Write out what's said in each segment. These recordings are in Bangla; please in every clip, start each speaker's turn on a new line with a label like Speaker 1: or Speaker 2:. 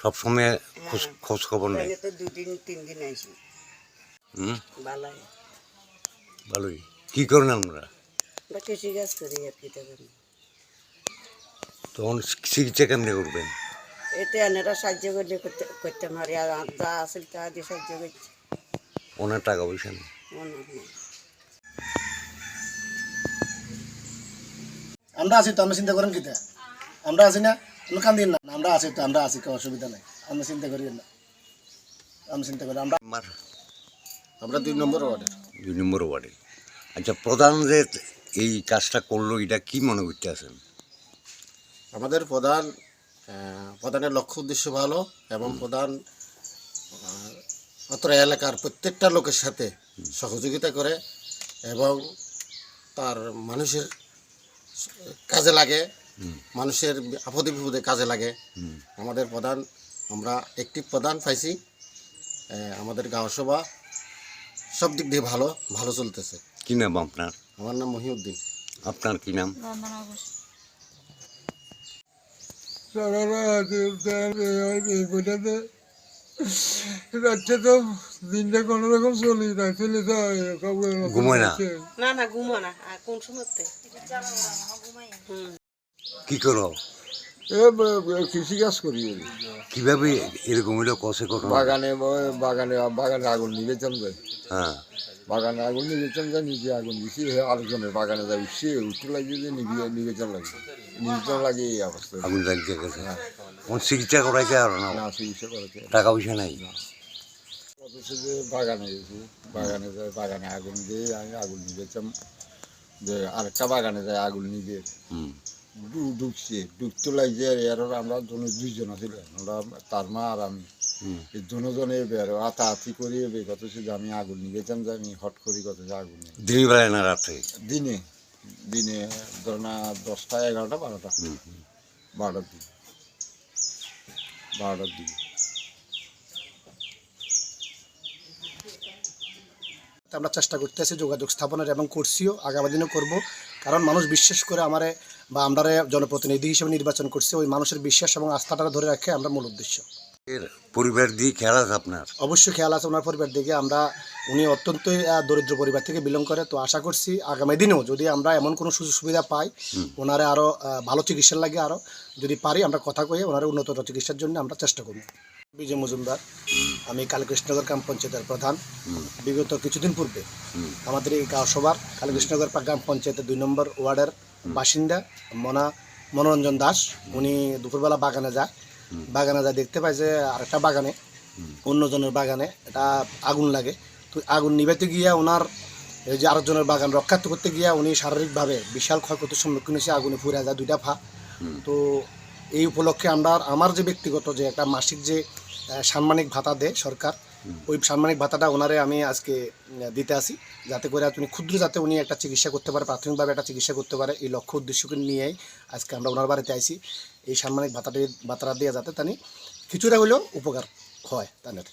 Speaker 1: সব সময় খোঁজ। খোঁজ খবর নেই।
Speaker 2: দুদিন তিন দিন আইসি
Speaker 1: হুম ভালোই কি করেন আমরা
Speaker 2: কৃষি কাজ করি আর কি তখন
Speaker 1: চিকিৎসা কেমনে করবেন?
Speaker 2: এতে আনেরা সাহায্য করলে করতে করতে পারি আর যা আসল তা দিয়ে সাহায্য করছি।
Speaker 1: ওনার টাকা পয়সা নেই।
Speaker 2: নেই।
Speaker 3: আমরা আছি তো আমরা চিন্তা করেন কিতা? আমরা আছি না? আমরা কান্দিন না। আমরা আছি তো আমরা আছি কোনো অসুবিধা নাই। আমরা চিন্তা করি না। আমরা চিন্তা করি আমরা
Speaker 1: আমার
Speaker 3: আমরা দুই নম্বর ওয়ার্ডের।
Speaker 1: দুই নম্বর ওয়ার্ডে আচ্ছা প্রধান যে এই কাজটা করল এটা কি মনে করতে আছেন?
Speaker 4: আমাদের প্রধান প্রধানের লক্ষ্য উদ্দেশ্য ভালো এবং প্রধান অত্র এলাকার প্রত্যেকটা লোকের সাথে সহযোগিতা করে এবং তার মানুষের কাজে লাগে। মানুষের আপদে বিপদে কাজে লাগে। আমাদের প্রধান আমরা একটি প্রধান পাইছি আমাদের গাঁও সভা। সব দিক দিয়ে ভালো ভালো চলতেছে।
Speaker 1: কি নাম আপনার?
Speaker 4: আমার নাম মহিউদ্দিন।
Speaker 1: আপনার কি নাম?
Speaker 5: রাত্রে তো দিনটা কোনো রকম চলি না চলে যায়
Speaker 1: ঘুমোয় না?
Speaker 2: না না ঘুমো না। আর কোন সময়
Speaker 1: কি করো?
Speaker 5: এ কৃষি কাজ করি
Speaker 1: কীভাবে এরকম হইল? কষে ঘটনা
Speaker 5: বাগানে বাগানে বাগানে আগুন নিবেচন যায়।
Speaker 1: হ্যাঁ।
Speaker 5: বাগানে আগুন নিবেচন যায় নিজে আগুন দিছি হে বাগানে যায় সে উঠতে লাগিয়ে যে নিবি নিবেচন লাগবে নিবেচন লাগে এই অবস্থা
Speaker 1: আগুন লাগিয়ে গেছে। কোন চিকিৎসা করাইতে আর না?
Speaker 5: চিকিৎসা করেছে
Speaker 1: টাকা পয়সা নাই?
Speaker 5: যে বাগানে গেছি বাগানে যায় বাগানে আগুন দিয়ে আমি আগুন নিবেছাম যে আরেকটা বাগানে যায় আগুন নিবে
Speaker 1: হুম।
Speaker 5: ঢুকছে। ঢুকতে লাগছে এর আমরা জন দুইজন ছিল আমরা তার মা আর আমি। দুজনে বের আতাহাতি করি কত যে আমি আগুন নিবেছাম যে আমি হট করি কত আগুন।
Speaker 1: না রাত্রে
Speaker 5: দিনে। দিনে ধর না দশটা এগারোটা বারোটা। বারোটার দিকে। বারোটার দিকে।
Speaker 3: আমরা চেষ্টা করতেছি যোগাযোগ স্থাপনের এবং করছিও আগামী দিনও করব। কারণ মানুষ বিশ্বাস করে আমারে বা আমরা জনপ্রতিনিধি হিসেবে নির্বাচন করছি ওই মানুষের বিশ্বাস এবং আস্থাটা ধরে রাখে আমরা মূল উদ্দেশ্য।
Speaker 1: এর পরিবার দিয়ে খেয়াল আছে আপনার?
Speaker 3: অবশ্যই খেয়াল আছে ওনার পরিবার দিকে। আমরা উনি অত্যন্তই দরিদ্র পরিবার থেকে বিলং করে তো আশা করছি আগামী দিনেও যদি আমরা এমন কোনো সুযোগ সুবিধা পাই ওনারে আরও ভালো চিকিৎসার লাগে আরও যদি পারি আমরা কথা কয়ে ওনার উন্নত চিকিৎসার জন্য আমরা চেষ্টা করব। বিজয় মজুমদার আমি কালীকৃষ্ণনগর গ্রাম পঞ্চায়েতের প্রধান। বিগত কিছুদিন পূর্বে আমাদের এই গাঁও সভার কালীকৃষ্ণনগর গ্রাম পঞ্চায়েতের দুই নম্বর ওয়ার্ডের বাসিন্দা মনা মনোরঞ্জন দাস। উনি দুপুরবেলা বাগানে যায়। বাগানে যায় দেখতে পায় যে আরেকটা বাগানে অন্যজনের বাগানে। এটা আগুন লাগে। তো আগুন নিভাতে গিয়া ওনার এই যে আরেকজনের বাগান রক্ষা করতে গিয়া উনি শারীরিকভাবে বিশাল ক্ষয়ক্ষতির সম্মুখীন হয়েছে আগুনে পুড়ে যায় দুইটা ফা। তো এই উপলক্ষে আমরা আমার যে ব্যক্তিগত যে একটা মাসিক যে সাম্মানিক ভাতা দেয় সরকার ওই সাম্মানিক ভাতাটা ওনারে আমি আজকে দিতে আসি। যাতে করে উনি ক্ষুদ্র যাতে উনি একটা চিকিৎসা করতে পারে প্রাথমিকভাবে একটা চিকিৎসা করতে পারে এই লক্ষ্য উদ্দেশ্যকে নিয়েই আজকে আমরা ওনার বাড়িতে আইছি। এই সাম্মানিক ভাতাটি ভাতাটা দিয়ে যাতে তানি কিছুটা হলেও উপকার হয় তাদের।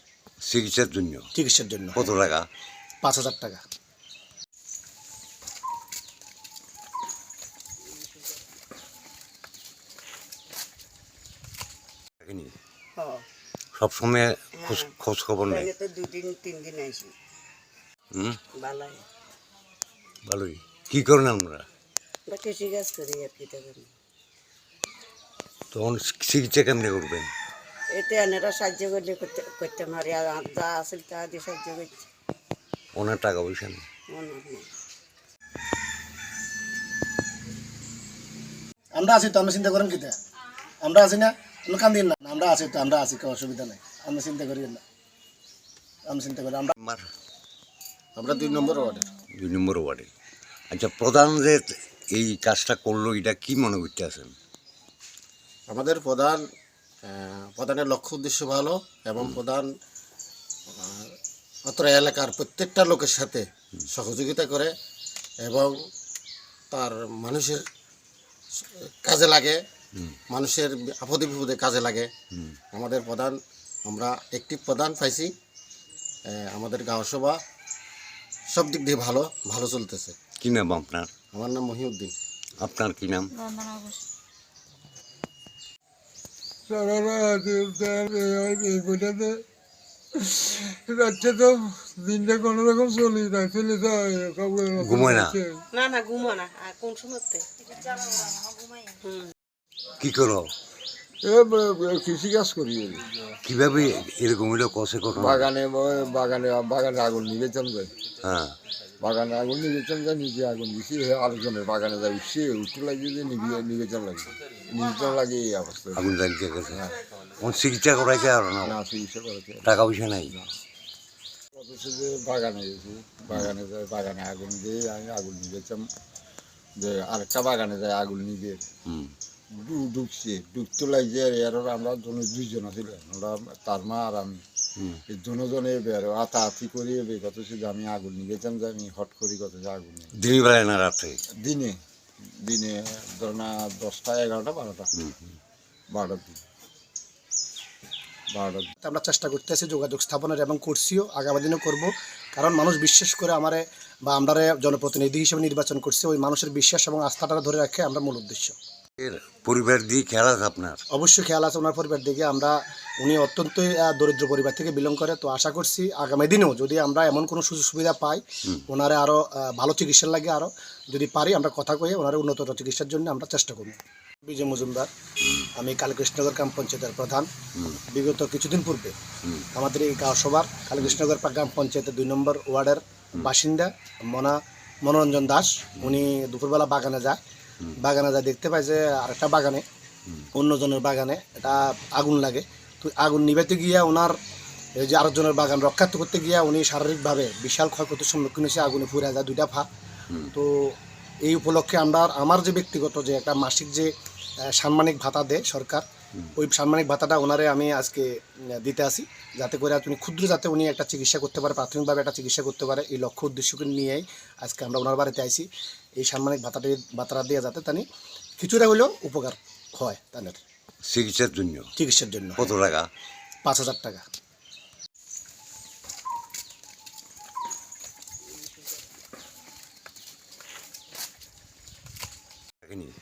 Speaker 1: চিকিৎসার জন্য?
Speaker 3: চিকিৎসার জন্য।
Speaker 1: কত টাকা?
Speaker 3: পাঁচ হাজার টাকা।
Speaker 1: থাকেনি
Speaker 2: হ্যাঁ
Speaker 1: সব সময় খোঁজ খোঁজ খবর নেই?
Speaker 2: দুদিন তিন দিন আইসি
Speaker 1: হুম? ভালোই কি করেন আমরা
Speaker 2: বা কৃষি কাজ করি আর কি তখন
Speaker 1: চিকিৎসা কেমনে করবেন?
Speaker 2: এতে আনেরা সাহায্য করলে করতে করতে পারি আর যা আসল তা দিয়ে সাহায্য করছি।
Speaker 1: ওনার টাকা পয়সা নেই?
Speaker 3: আমরা আছি তো আমরা চিন্তা করেন কিতা? আমরা আছি না? আমরা কান্দিন না। আমরা আছি তো আমরা আছি কোনো অসুবিধা নাই। আমরা চিন্তা করি না। আমরা চিন্তা করি আমরা
Speaker 1: আমার
Speaker 4: আমরা দুই নম্বর ওয়ার্ডের।
Speaker 1: দুই নম্বর ওয়ার্ডে আচ্ছা প্রধান যে এই কাজটা করল এটা কি মনে করতে আছেন
Speaker 4: আমাদের প্রধান প্রধানের লক্ষ্য উদ্দেশ্য ভালো এবং প্রধান অত্র এলাকার প্রত্যেকটা লোকের সাথে সহযোগিতা করে এবং তার মানুষের কাজে লাগে মানুষের আপদে বিপদে কাজে লাগে। আমাদের প্রধান আমরা একটি প্রধান পাইছি। আহ, আমাদের গাঁও সভা সব দিক দিয়ে ভালো ভালো চলতেছে।
Speaker 1: কি নাম আপনার?
Speaker 4: আমার নাম মহিউদ্দিন।
Speaker 1: আপনার কি নাম?
Speaker 5: রাত্রে তো দিনটা কোনো রকম চলি না চলে যায়
Speaker 1: না?
Speaker 2: না না ঘুমো না। কোন সময়তে?
Speaker 1: কি করো?
Speaker 5: এ কৃষি কাজ করি।
Speaker 1: কীভাবে এরকম হইল? কষে ঘটনা
Speaker 5: বাগানে বাগানে বাগানে আগুন নিবেচন যায়
Speaker 1: হ্যাঁ।
Speaker 5: বাগানে আগুন নিবেচন যায় নিজে আগুন দিছি আরেকজনের বাগানে যায় উঠছে উঠতে লাগিয়ে যে নিভিয়ে নিবেচন লাগে। নিবেচন লাগে এই অবস্থা।
Speaker 1: আগুন লাগিয়ে গেছে। কোন চিকিৎসা করাইছে আর না?
Speaker 5: না চিকিৎসা করেছে
Speaker 1: টাকা পয়সা নাই?
Speaker 5: অথচ যে বাগানে গেছি বাগানে যায় বাগানে আগুন দিয়ে আমি আগুন নিবেছাম যে আরেকটা বাগানে যায় আগুন নিবে।
Speaker 1: হুম।
Speaker 5: ঢুকছে ঢুকতে লাগছে আর আমরা জন দুইজন ছিল আমরা তার মা আর আমি। দুজনে বের আতাহাতি করি বে কত শুধু আমি আগুন নিবেছাম যে আমি হট করি কত যে আগুন নিই।
Speaker 1: দিনই বেলায় না রাত্রে?
Speaker 5: দিনে। দিনে ধর না দশটা এগারোটা বারোটা। বারোটার দিন দিন।
Speaker 3: আমরা চেষ্টা করতেছি যোগাযোগ স্থাপনের এবং করছিও আগামী দিনও করব। কারণ মানুষ বিশ্বাস করে আমারে বা আমরা জনপ্রতিনিধি হিসেবে নির্বাচন করছি ওই মানুষের বিশ্বাস এবং আস্থাটা ধরে রাখে আমরা মূল উদ্দেশ্য।
Speaker 1: পরিবার দিয়ে খেয়াল আছে আপনার?
Speaker 3: অবশ্যই খেয়াল আছে ওনার পরিবার দিকে। আমরা উনি অত্যন্তই আহ, দরিদ্র পরিবার থেকে বিলং করে। তো আশা করছি আগামী দিনেও যদি আমরা এমন কোনো সুযোগ সুবিধা পাই ওনারে আরও ভালো চিকিৎসার লাগে আরও যদি পারি আমরা কথা কয়ে ওনারে উন্নত চিকিৎসার জন্য আমরা চেষ্টা করব। বিজয় মজুমদার আমি কালীকৃষ্ণনগর গ্রাম পঞ্চায়েতের প্রধান। বিগত কিছুদিন পূর্বে আমাদের এই গাঁও সভার কালীকৃষ্ণনগর গ্রাম পঞ্চায়েতের দুই নম্বর ওয়ার্ডের বাসিন্দা মনা মনোরঞ্জন দাস। উনি দুপুরবেলা বাগানে যায়। বাগানে যা দেখতে পাই যে আরেকটা বাগানে অন্যজনের বাগানে এটা আগুন লাগে। তো আগুন নিভাতে গিয়া ওনার এই যে আরেকজনের বাগান রক্ষার্থ করতে গিয়া উনি শারীরিকভাবে বিশাল ক্ষয়ক্ষতির সম্মুখীন হয়েছে আগুনে ফুরে যায় দুইটা ফা তো এই উপলক্ষে আমরা আমার যে ব্যক্তিগত যে একটা মাসিক যে সাম্মানিক ভাতা দেয় সরকার ওই সাম্মানিক ভাতাটা ওনারে আমি আজকে দিতে আসি। যাতে করে উনি ক্ষুদ্র যাতে উনি একটা চিকিৎসা করতে পারে প্রাথমিকভাবে একটা চিকিৎসা করতে পারে এই লক্ষ্য উদ্দেশ্যকে নিয়েই আজকে আমরা ওনার বাড়িতে আইছি। এই সাম্মানিক ভাতাটি ভাতাটা দেওয়া যাতে তানি কিছুটা হলেও উপকার হয় তাদের।
Speaker 1: চিকিৎসার জন্য?
Speaker 3: চিকিৎসার জন্য।
Speaker 1: কত টাকা?
Speaker 3: পাঁচ হাজার টাকা।